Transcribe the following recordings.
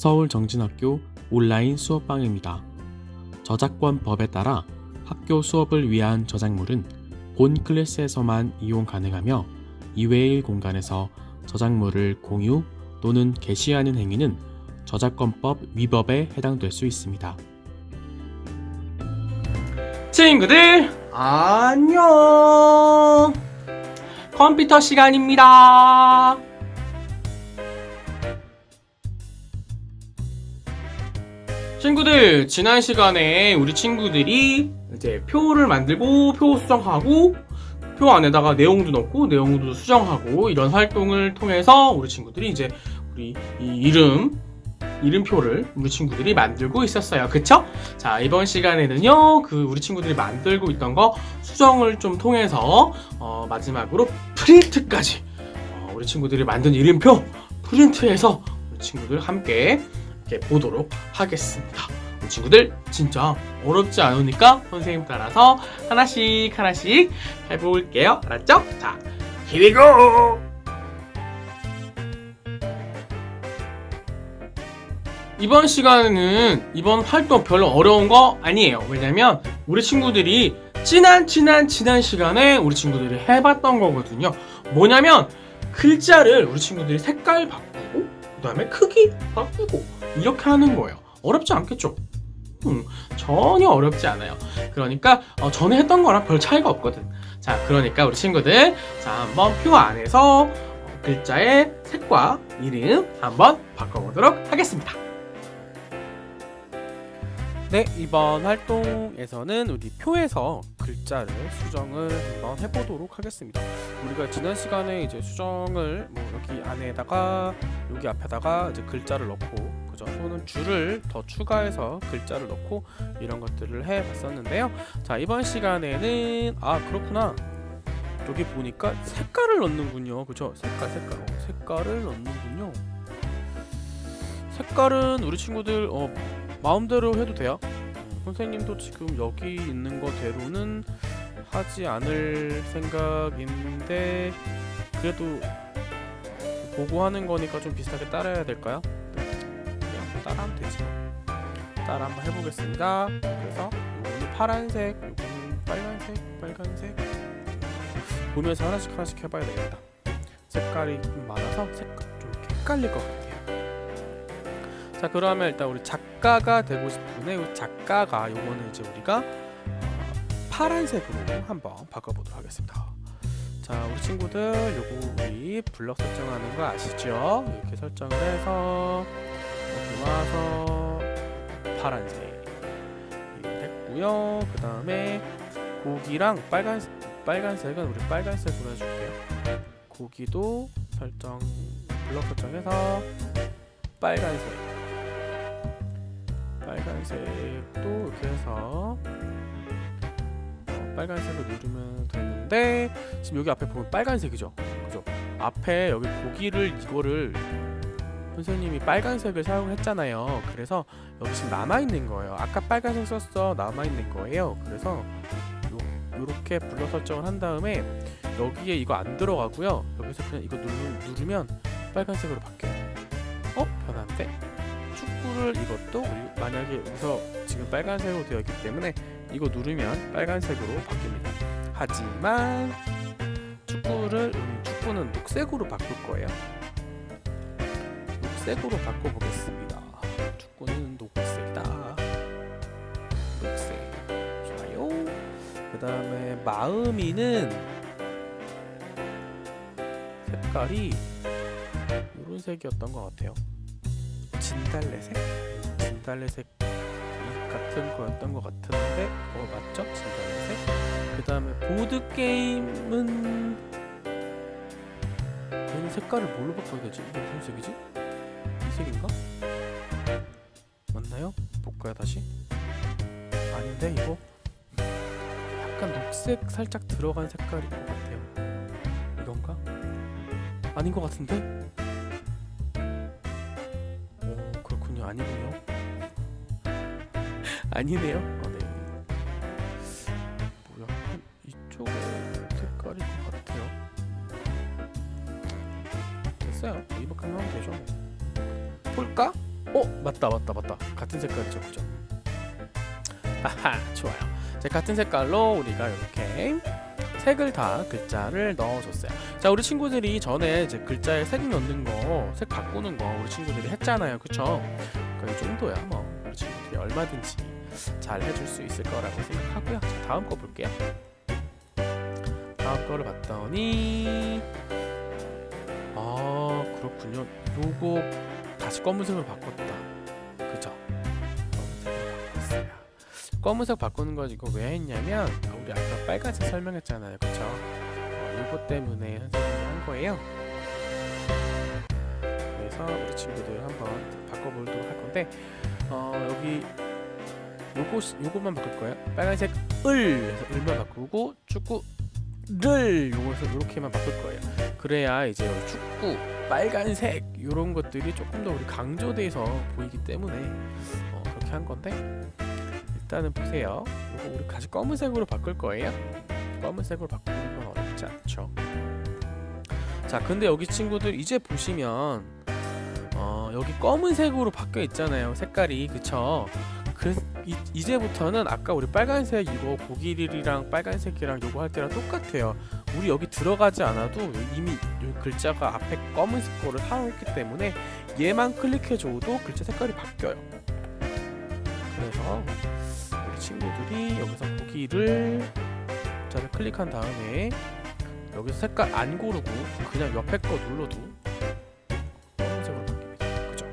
서울정진학교 온라인 수업방입니다. 저작권법에 따라 학교 수업을 위한 저작물은 본 클래스에서만 이용 가능하며 이외의 공간에서 저작물을 공유 또는 게시하는 행위는 저작권법 위법에 해당될 수 있습니다. 친구들 안녕 컴퓨터 시간입니다 친구들 지난 시간에 우리 친구들이 이제 표를 만들고 표 수정하고 표 안에다가 내용도 넣고 내용도 수정하고 이런 활동을 통해서 우리 친구들이 이제 우리 이 이름 이름표를 우리 친구들이 만들고 있었어요. 그쵸? 자, 이번 시간에는요, 그 우리 친구들이 만들고 있던 거 수정을 좀 통해서, 어, 마지막으로 프린트까지, 어, 우리 친구들이 만든 이름표 프린트해서 우리 친구들 함께 이렇게 보도록 하겠습니다. 친구들 진짜 어렵지 않으니까 선생님 따라서 하나씩 하나씩 해볼게요. 알았죠? 자, here! 이번 시간에는 이번 활동 별로 어려운 거 아니에요. 왜냐면 우리 친구들이 지난 지난 지난 시간에 우리 친구들이 해봤던 거거든요. 뭐냐면 글자를 우리 친구들이 색깔 바꾸고 그 다음에 크기 바꾸고 이렇게 하는 거예요. 어렵지 않겠죠? 음, 전혀 어렵지 않아요. 그러니까 어, 전에 했던 거랑 별 차이가 없거든. 자, 그러니까 우리 친구들 자 한번 표 안에서 어, 글자의 색과 이름 한번 바꿔보도록 하겠습니다. 네, 이번 활동에서는 우리 표에서 글자를 수정을 한번 해보도록 하겠습니다. 우리가 지난 시간에 이제 수정을 뭐 여기 안에다가 여기 앞에다가 이제 글자를 넣고 그죠? 또는 줄을 더 추가해서 글자를 넣고 이런 것들을 해봤었는데요. 자, 이번 시간에는 아 그렇구나. 여기 보니까 색깔을 넣는군요. 그죠? 색깔, 색깔, 어, 색깔을 넣는군요. 색깔은 우리 친구들 어, 마음대로 해도 돼요. 어, 선생님도 지금 여기 있는 거대로는 하지 않을 생각인데 그래도 보고 하는 거니까 좀 비슷하게 따라야 될까요? 따라 한번 해보겠습니다. 그래서 요거는 파란색, 요거는 빨간색, 빨간색 보면서 하나씩 하나씩 해봐야 되겠다. 색깔이 좀 많아서 색깔 좀 헷갈릴 것 같아요. 자 그러면 일단 우리 작가가 되고 싶은데 이 작가가 요거는 이제 우리가 어, 파란색으로 한번 바꿔보도록 하겠습니다. 자 우리 친구들 요거 우리 블럭 설정하는 거 아시죠? 이렇게 설정을 해서 여기 와서 파란색 했고요. 그 다음에 고기랑 빨간 빨간색은 우리 빨간색으로 해줄게요. 고기도 설정 블럭 설정해서 빨간색 빨간색도 이렇게 해서 어, 빨간색을 누르면 되는데 지금 여기 앞에 보면 빨간색이죠 그죠 앞에 여기 고기를 이거를 선생님이 빨간색을 사용했잖아요 그래서 여기 지금 남아있는 거예요 아까 빨간색 썼어 남아있는 거예요 그래서 요, 요렇게 불러 설정을 한 다음에 여기에 이거 안 들어가고요 여기서 그냥 이거 누르, 누르 면 빨간색으로 바뀌어요 어? 변한데? 축구를 이것도 만약에 여기서 지금 빨간색으로 되어 있기 때문에 이거 누르면 빨간색으로 바뀝니다. 하지만 축구를 우리 축구는 녹색으로 바꿀 거예요. 녹색으로 바꿔보겠습니다. 축구는 녹색이다. 녹색 좋아요. 그 다음에 마음이는 색깔이 이런 색이었던 것 같아요. 진달래색? 진달래색 같은 거였던 것 같은데 어 맞죠? 진달래색 그 다음에 보드게임은 색깔을 뭘로 바꿔야 되지? 무슨 색이지? 이 색인가? 맞나요? 볼까요 다시? 아닌데 이거 약간 녹색 살짝 들어간 색깔인 것 같아요 이건가? 아닌 것 같은데? 오 그렇군요 아니군요 아니네요 어, 네. 뭐야 한 이쪽 색깔일 것 같아요 됐어요 이렇게 하면 되죠 뭐. 볼까? 어 맞다 맞다 맞다 같은 색깔이죠 그죠? 아하 좋아요. 자 같은 색깔로 우리가 이렇게 색을 다 글자를 넣어줬어요. 자 우리 친구들이 전에 이제 글자에 색 넣는 거, 색 바꾸는 거 우리 친구들이 했잖아요, 그쵸? 그이 정도야 뭐 우리 친구들이 얼마든지 잘 해줄 수 있을 거라고 생각하고요. 자 다음 거 볼게요. 다음 거를 봤더니 아 그렇군요. 요거 다시 검은색으로 바꿨다. 그죠? 검은색 바꾸는 거 이거 왜 했냐면 우리 아까 빨간색 설명했잖아요. 그쵸? 어, 이것 때문에 선생님이 한 거예요. 그래서 우리 친구들 한번 바꿔보도록 할 건데 어, 여기 요거 요것만 바꿀 거예요. 빨간색 을 을만 바꾸고 축구 를 요거에서 이렇게만 바꿀 거예요. 그래야 이제 축구 빨간색 이런 것들이 조금 더 우리 강조돼서 보이기 때문에 어, 그렇게 한 건데 일단은 보세요. 이거 우리 다시 검은색으로 바꿀 거예요. 검은색으로 바꾸는 건 어렵지 않죠. 자, 근데 여기 친구들 이제 보시면 어, 여기 검은색으로 바뀌어 있잖아요. 색깔이 그쵸? 그 이, 이제부터는 아까 우리 빨간색 이거 고기리랑 빨간색이랑 요거 할 때랑 똑같아요. 우리 여기 들어가지 않아도 이미 요 글자가 앞에 검은색 거를 사용했기 때문에 얘만 클릭해줘도 글자 색깔이 바뀌어요. 그래서 우리 친구들이 여기서 고기를 자를 클릭한 다음에 여기서 색깔 안 고르고 그냥 옆에 거 눌러도 검은색으로 바뀝니다. 그죠?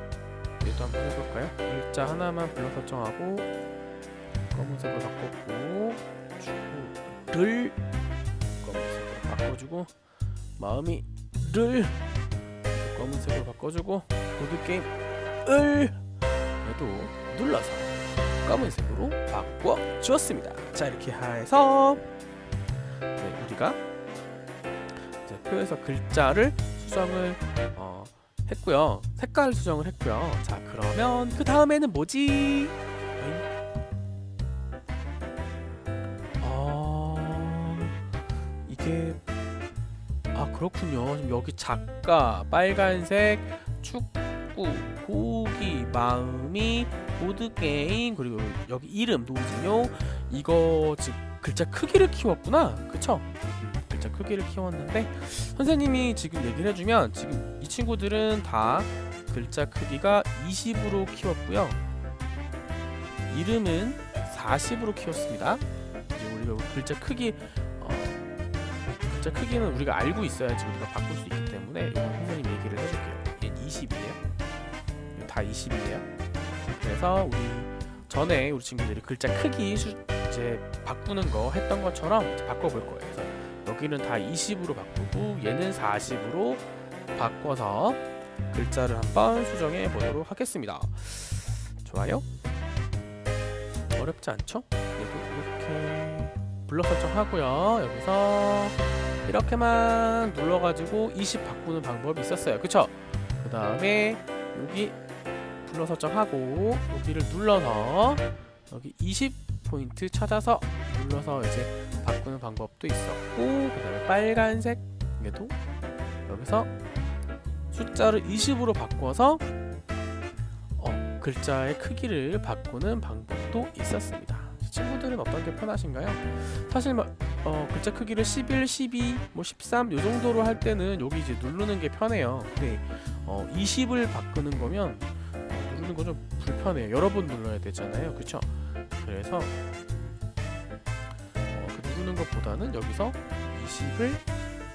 얘도 한번 해볼까요? 글자 하나만 불러 설정하고 검은색으로 바꿨고 검은색으로 바꿔주고 마음이 를 검은색으로 바꿔주고 보드게임 을 얘도 눌러서 검은색으로 바꿔 주었습니다. 자 이렇게 해서 네, 우리가 이제 표에서 글자를 수정을 어, 했고요. 색깔 수정을 했고요. 자 그러면 그 다음에는 뭐지? 아 이게 아 그렇군요. 지금 여기 작가 빨간색 축구 고기 마음이 보드 게임 그리고 여기 이름 노진요 이거 지금 글자 크기를 키웠구나. 그쵸? 음, 글자 크기를 키웠는데 선생님이 지금 얘기를 해주면 지금 이 친구들은 다 글자 크기가 20으로 키웠고요. 이름은 40으로 키웠습니다. 이제 우리가 글자 크기 어, 글자 크기는 우리가 알고 있어야지 우리가 바꿀 수 있기 때문에 이건 선생님 얘기를 해줄게요. 얘 20이에요. 다 20이에요. 그래서 우리 전에 우리 친구들이 글자 크기 수, 이제 바꾸는 거 했던 것처럼 바꿔볼 거예요. 그래서 여기는 다 20으로 바꾸고 얘는 40으로 바꿔서 글자를 한번 수정해 보도록 하겠습니다. 좋아요? 어렵지 않죠? 이렇게 블러 설정하고요. 여기서 이렇게만 눌러가지고 20 바꾸는 방법이 있었어요. 그쵸? 그 다음에 여기 블러 설정하고 여기를 눌러서 여기 20 포인트 찾아서 눌러서 이제 바꾸는 방법도 있었고 그 다음에 빨간색 얘도 여기서 숫자를 20으로 바꿔서 어, 글자의 크기를 바꾸는 방법도 있었습니다. 친구들은 어떤 게 편하신가요? 사실 뭐, 어, 글자 크기를 11, 12, 뭐 13 요 정도로 할 때는 여기 이제 누르는 게 편해요. 근데 어, 20을 바꾸는 거면 어, 누르는 거 좀 불편해요. 여러 번 눌러야 되잖아요. 그쵸? 그래서 어, 그 누르는 것보다는 여기서 20을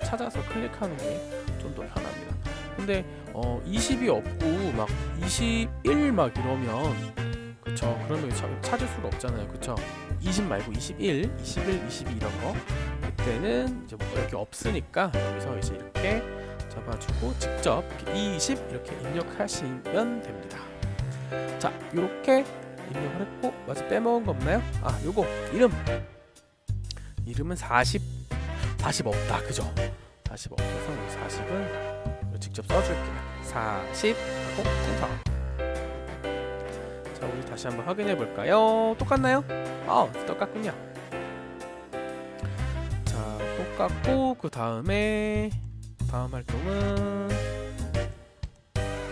찾아서 클릭하는 게 좀 더 편합니다. 근데 어, 20이 없고 막 21 막 이러면 그쵸 그러면 참 찾을 수가 없잖아요 그쵸 20 말고 21, 21, 22 이런 거. 그때는 이제 뭐 이렇게 없으니까 여기서 이제 이렇게 잡아주고 직접 이렇게 20 이렇게 입력하시면 됩니다. 자 이렇게 입력을 했고 마치 빼먹은 거 없나요? 아 요거 이름. 이름은 40 40 없다. 그죠? 40 없어서 40은 직접 써줄게요. 40 하고 자 우리 다시 한번 확인해 볼까요? 똑같나요? 아 똑같군요. 자 똑같고 그 다음에 다음 활동은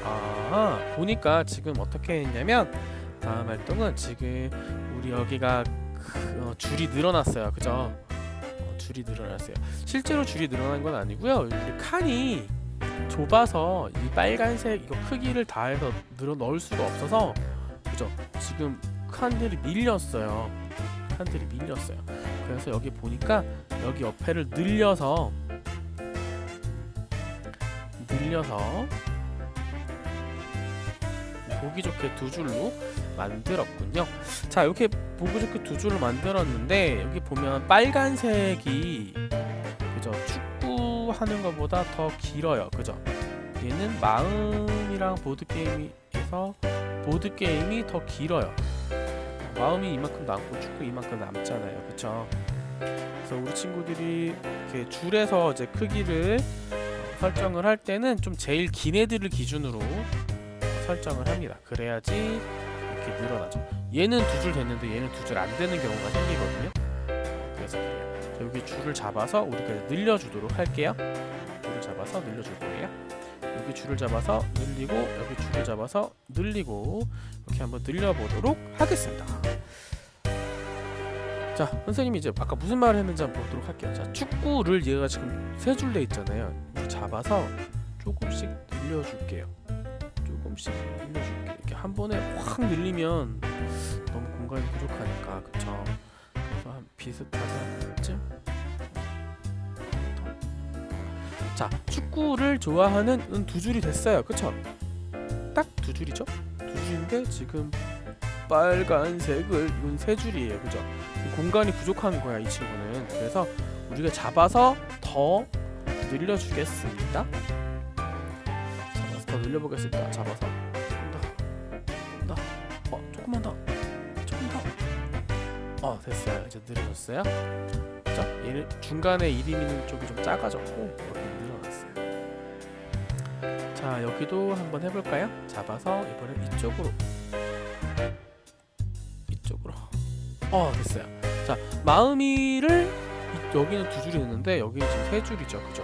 아아 보니까 지금 어떻게 했냐면 다음 활동은 지금 우리 여기가 그, 어, 줄이 늘어났어요. 그죠? 어, 줄이 늘어났어요. 실제로 줄이 늘어난 건 아니고요. 이렇게 칸이 좁아서 이 빨간색 이거 크기를 다해서 늘어 넣을 수가 없어서 그죠 지금 칸들이 밀렸어요 칸들이 밀렸어요 그래서 여기 보니까 여기 옆에를 늘려서 늘려서 보기 좋게 두 줄로 만들었군요. 자 이렇게 보기 좋게 두 줄을 만들었는데 여기 보면 빨간색이 그죠 축구 하는 것보다 더 길어요. 그죠? 얘는 마음이랑 보드 게임에서 보드 게임이 더 길어요. 마음이 이만큼 남고 축구 이만큼 남잖아요. 그쵸? 그래서 우리 친구들이 이렇게 줄에서 이제 크기를 설정을 할 때는 좀 제일 긴 애들을 기준으로 설정을 합니다. 그래야지 이렇게 늘어나죠. 얘는 두 줄 됐는데 얘는 두 줄 안 되는 경우가 생기거든요. 그래서 여기 줄을 잡아서 우리가 늘려주도록 할게요. 줄을 잡아서 늘려줄 거예요. 여기 줄을 잡아서 늘리고 여기 줄을 잡아서 늘리고 이렇게 한번 늘려보도록 하겠습니다. 자, 선생님이 이제 아까 무슨 말을 했는지 한번 보도록 할게요. 자, 축구를 얘가 지금 세 줄 돼 있잖아요. 잡아서 조금씩 늘려줄게요. 조금씩 늘려줄게요. 이렇게 한 번에 확 늘리면 너무 공간이 부족하니까, 그쵸? 그래서 한 비슷하게 한 쯤? 자, 축구를 좋아하는 두 줄이 됐어요. 그쵸? 딱 두 줄이죠? 두 줄인데 지금 빨간색을 이건 세 줄이에요. 그죠? 공간이 부족한 거야 이 친구는 그래서 우리가 잡아서 더 늘려주겠습니다 잡아서 더 늘려보겠습니다 잡아서 더, 더. 어 조금만 더 조금 더 어 됐어요 이제 늘어졌어요 자 얘는 중간에 이름 있는 쪽이 좀 작아졌고 자 여기도 한번 해볼까요? 잡아서 이번엔 이쪽으로. 이쪽으로. 어 됐어요. 자 마음이를 이- 여기는 두 줄이 있는데 여기는 지금 세 줄이죠. 그죠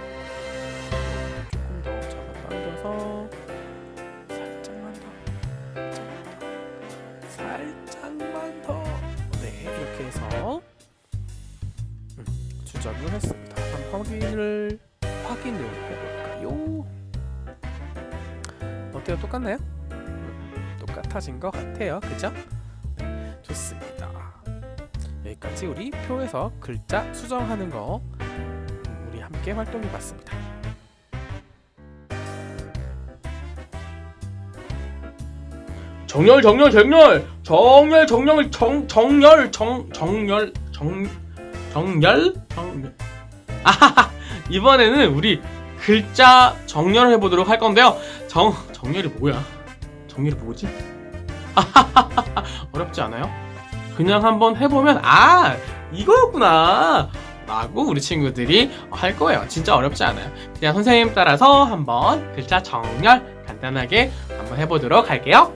똑같아진 것 같아요. 그죠? 좋습니다. 여기까지 우리 표에서 글자 수정하는 거 음, 우리 함께 활동해 봤습니다. 정렬 정렬 정렬! 정렬 정렬 정 정렬 정 정렬 정 정렬? 정렬. 아하하! 이번에는 우리 글자 정렬을 해보도록 할 건데요. 정 정렬이 뭐야? 정렬이 뭐지 어렵지 않아요 그냥 한번 해보면 아 이거였구나 라고 우리 친구들이 할 거예요 진짜 어렵지 않아요 그냥 선생님 따라서 한번 글자 정렬 간단하게 한번 해보도록 할게요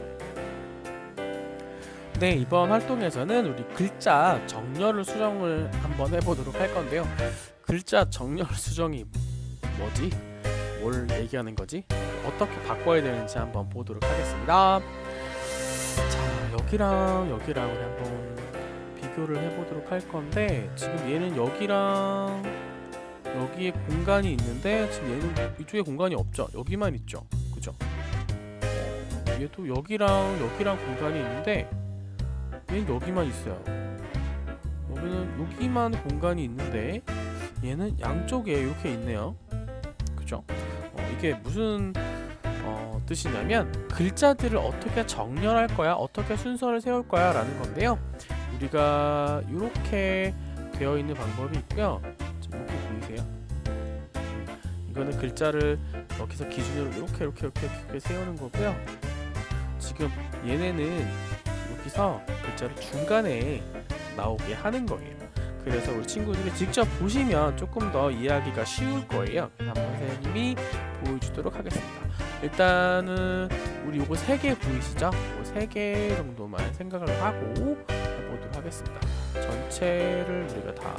네 이번 활동에서는 우리 글자 정렬을 수정을 한번 해보도록 할 건데요. 글자 정렬 수정이 뭐지? 뭘 얘기하는 거지? 어떻게 바꿔야 되는지 한번 보도록 하겠습니다. 자 여기랑 여기랑 한번 비교를 해보도록 할 건데 지금 얘는 여기랑 여기에 공간이 있는데 지금 얘는 이쪽에 공간이 없죠. 여기만 있죠. 그죠? 어, 얘도 여기랑 여기랑 공간이 있는데 얘는 여기만 있어요. 여기는 여기만 공간이 있는데 얘는 양쪽에 이렇게 있네요. 그죠? 어, 이게 무슨 어, 뜻이냐면 글자들을 어떻게 정렬할 거야, 어떻게 순서를 세울 거야 라는 건데요. 우리가 이렇게 되어 있는 방법이 있고요. 이렇게 보이세요? 이거는 글자를 여기서 기준으로 이렇게 이렇게 이렇게, 이렇게 세우는 거고요. 지금 얘네는 여기서 글자를 중간에 나오게 하는 거예요. 그래서 우리 친구들이 직접 보시면 조금 더 이해하기가 쉬울 거예요. 한번 선생님이 보여주도록 하겠습니다. 일단은 우리 요거 세개 보이시죠? 요거 세개 정도만 생각을 하고 해보도록 하겠습니다. 전체를 우리가 다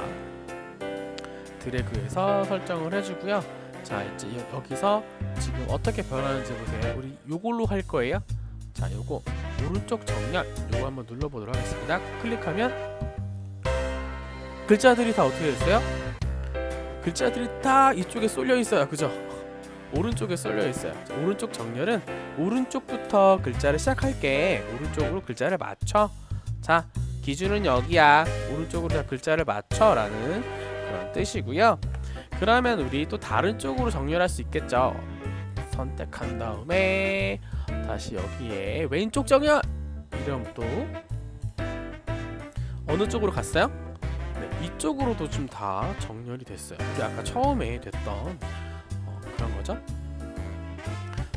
드래그해서 설정을 해주고요. 자 이제 여- 여기서 지금 어떻게 변하는지 보세요. 우리 요걸로 할 거예요. 자 요거 오른쪽 정렬 요거 한번 눌러보도록 하겠습니다. 클릭하면 글자들이 다 어떻게 됐어요? 글자들이 다 이쪽에 쏠려 있어요. 그죠? 오른쪽에 쏠려 있어요. 자, 오른쪽 정렬은 오른쪽부터 글자를 시작할게. 오른쪽으로 글자를 맞춰. 자, 기준은 여기야. 오른쪽으로 다 글자를 맞춰라는 그런 뜻이고요. 그러면 우리 또 다른 쪽으로 정렬할 수 있겠죠. 선택한 다음에 다시 여기에 왼쪽 정렬 이름 또 어느 쪽으로 갔어요? 네, 이쪽으로도 좀 다 정렬이 됐어요. 우리 아까 처음에 됐던 거죠.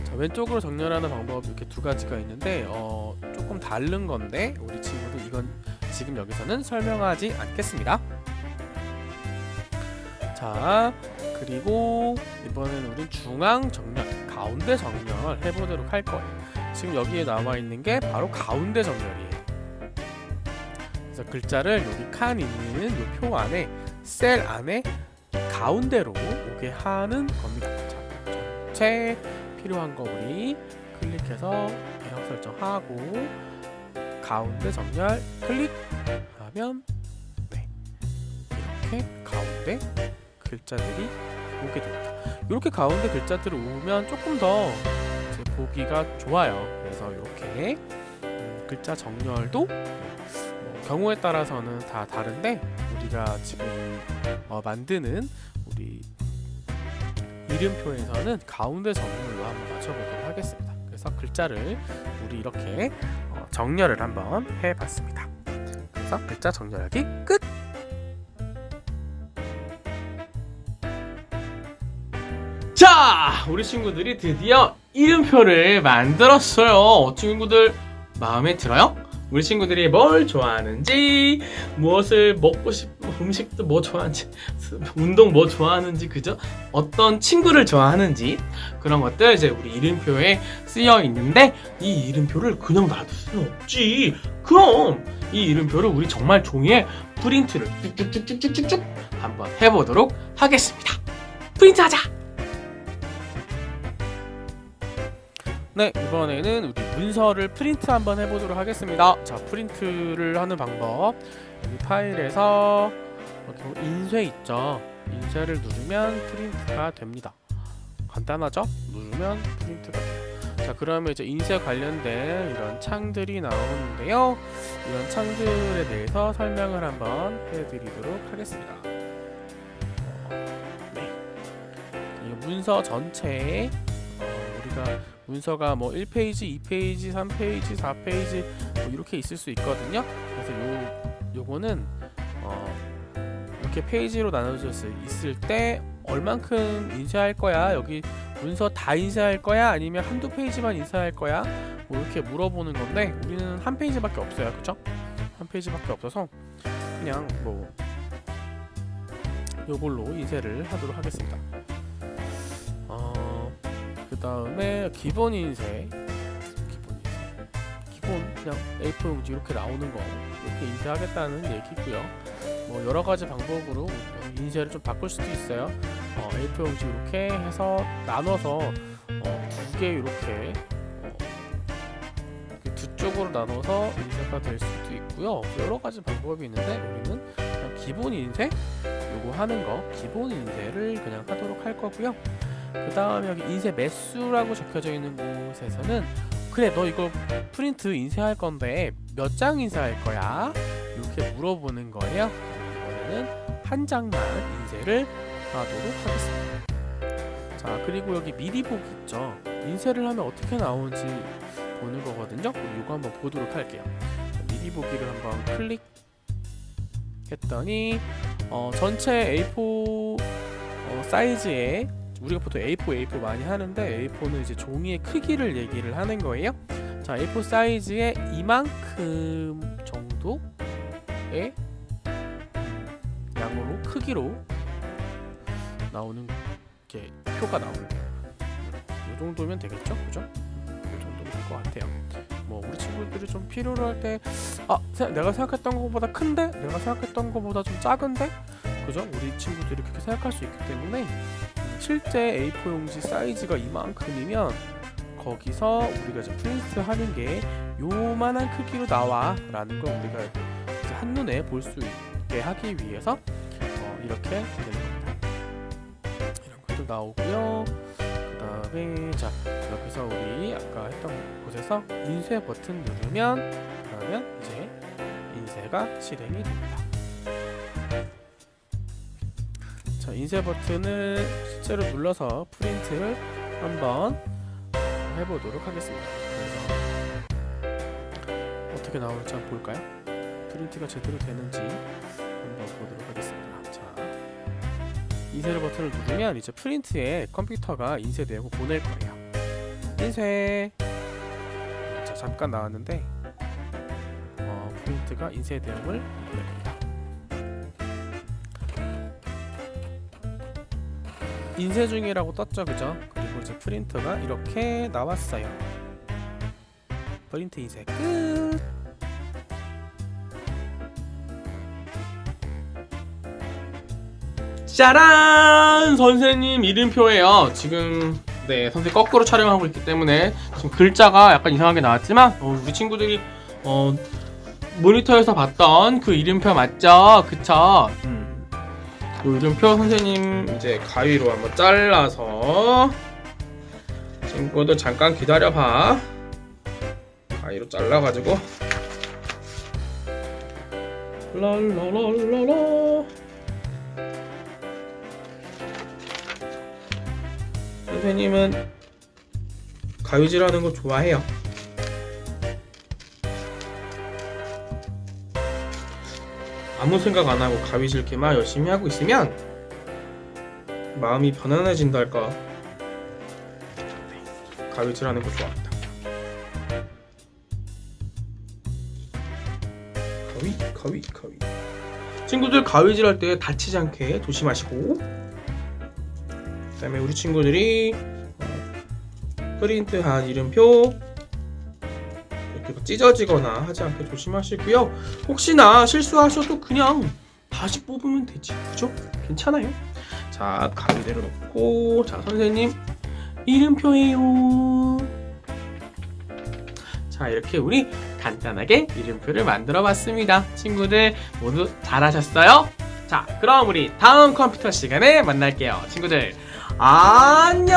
자, 왼쪽으로 정렬하는 방법이 이렇게 두 가지가 있는데 어, 조금 다른 건데 우리 친구들 이건 지금 여기서는 설명하지 않겠습니다. 자 그리고 이번에는 우리 중앙 정렬, 가운데 정렬 해보도록 할 거예요. 지금 여기에 나와 있는 게 바로 가운데 정렬이에요. 그래서 글자를 여기 칸 있는 이 표 안에 셀 안에 가운데로 오게 하는 겁니다. 자, 전체 필요한 거 우리 클릭해서 배경 설정하고 가운데 정렬 클릭하면 네 이렇게 가운데 글자들이 오게 됩니다. 이렇게 가운데 글자들이 오면 조금 더 보기가 좋아요. 그래서 이렇게 음, 글자 정렬도 뭐 경우에 따라서는 다 다른데 우리가 지금 어, 만드는 우리 이름표에서는 가운데 정렬로 한번 맞춰보도록 하겠습니다. 그래서 글자를 우리 이렇게 어, 정렬을 한번 해봤습니다. 그래서 글자 정렬하기 끝. 자, 우리 친구들이 드디어 이름표를 만들었어요. 친구들 마음에 들어요? 우리 친구들이 뭘 좋아하는지, 무엇을 먹고 싶, 음식도 뭐 좋아하는지, 운동 뭐 좋아하는지, 그죠? 어떤 친구를 좋아하는지, 그런 것들 이제 우리 이름표에 쓰여 있는데, 이 이름표를 그냥 놔둘 수는 없지. 그럼, 이 이름표를 우리 정말 종이에 프린트를 쭉쭉쭉쭉쭉쭉 한번 해보도록 하겠습니다. 프린트하자! 네 이번에는 우리 문서를 프린트 한번 해보도록 하겠습니다. 자 프린트를 하는 방법 여기 파일에서 이렇게 뭐 인쇄 있죠. 인쇄를 누르면 프린트가 됩니다. 간단하죠? 누르면 프린트가 돼요. 자 그러면 이제 인쇄 관련된 이런 창들이 나오는데요. 이런 창들에 대해서 설명을 한번 해드리도록 하겠습니다. 어, 네. 이 문서 전체에 어, 우리가 문서가 뭐 1페이지, 2페이지, 3페이지, 4페이지 뭐 이렇게 있을 수 있거든요. 그래서 요 요거는 어 이렇게 페이지로 나눠져 있을 때 얼만큼 인쇄할 거야? 여기 문서 다 인쇄할 거야? 아니면 한두 페이지만 인쇄할 거야? 뭐 이렇게 물어보는 건데 우리는 한 페이지밖에 없어요. 그죠? 한 페이지밖에 없어서 그냥 뭐 요걸로 인쇄를 하도록 하겠습니다. 어, 그 다음에 기본 인쇄 기본 인쇄 기본 그냥 A4 용지 이렇게 나오는 거 이렇게 인쇄하겠다는 얘기고요 뭐 여러 가지 방법으로 인쇄를 좀 바꿀 수도 있어요 어, A4 용지 이렇게 해서 나눠서 어, 두개 이렇게 어, 이렇게 두 쪽으로 나눠서 인쇄가 될 수도 있고요 여러 가지 방법이 있는데 우리는 그냥 기본 인쇄 요거 하는 거 기본 인쇄를 그냥 하도록 할 거고요 그 다음에 여기 인쇄 매수라고 적혀져 있는 곳에서는 그래 너 이거 프린트 인쇄할 건데 몇 장 인쇄할 거야? 이렇게 물어보는 거예요. 이번에는 한 장만 인쇄를 하도록 하겠습니다. 자 그리고 여기 미리 보기 있죠. 인쇄를 하면 어떻게 나오는지 보는 거거든요. 이거 한번 보도록 할게요. 자, 미리 보기를 한번 클릭 했더니 어, 전체 A4 어, 사이즈의 우리가 보통 A4, A4 많이 하는데 A4는 이제 종이의 크기를 얘기를 하는 거예요. 자, A4 사이즈의 이만큼 정도의 크기로 나오는 게 표가 나오는데요. 이 정도면 되겠죠, 그죠? 이 정도면 될 것 같아요. 뭐 우리 친구들이 좀 필요로 할 때, 아, 세- 내가 생각했던 것보다 큰데, 내가 생각했던 것보다 좀 작은데, 그죠? 우리 친구들이 그렇게 생각할 수 있기 때문에. 실제 A4 용지 사이즈가 이만큼이면 거기서 우리가 이제 프린트 하는 게 요만한 크기로 나와 라는 걸 우리가 한눈에 볼 수 있게 하기 위해서 어, 이렇게 되는 겁니다. 이런 것도 나오고요. 그 다음에 자 여기서 우리 아까 했던 곳에서 인쇄 버튼 누르면 그러면 이제 인쇄가 실행이 됩니다. 자 인쇄 버튼을 실제로 눌러서 프린트를 한번 해보도록 하겠습니다. 그래서 어떻게 나올지 한번 볼까요? 프린트가 제대로 되는지 한번 보도록 하겠습니다. 자 인쇄 버튼을 누르면 이제 프린트에 컴퓨터가 인쇄 내용을 보낼 거예요. 인쇄. 자 잠깐 나왔는데 어, 프린트가 인쇄 내용을 보낼 겁니다. 인쇄 중이라고 떴죠, 그죠? 그리고 이제 프린트가 이렇게 나왔어요. 프린트 인쇄 끝. 짜란! 선생님 이름표예요. 지금 네 선생 거꾸로 촬영하고 있기 때문에 지금 글자가 약간 이상하게 나왔지만 어, 우리 친구들이 어, 모니터에서 봤던 그 이름표 맞죠? 그쵸? 음. 그 이름표 선생님 이제 가위로 한번 잘라서 친구들 잠깐 기다려봐. 가위로 잘라가지고 랄랄랄랄라 선생님은 가위질하는 거 좋아해요. 아무 생각 안 하고 가위질 이렇게만 열심히 하고 있으면 마음이 편안해진달까. 네, 가위질하는 거 좋아합니다. 가위, 가위, 가위. 친구들 가위질할 때 다치지 않게 조심하시고. 그 다음에 우리 친구들이 어, 프린트한 이름표 이렇게 찢어지거나 하지 않게 조심하시고요. 혹시나 실수하셔도 그냥 다시 뽑으면 되지, 그죠? 괜찮아요. 자, 가위대로 놓고 자 선생님 이름표예요. 자 이렇게 우리 간단하게 이름표를 만들어 봤습니다. 친구들 모두 잘하셨어요? 자, 그럼 우리 다음 컴퓨터 시간에 만날게요. 친구들, 안녕!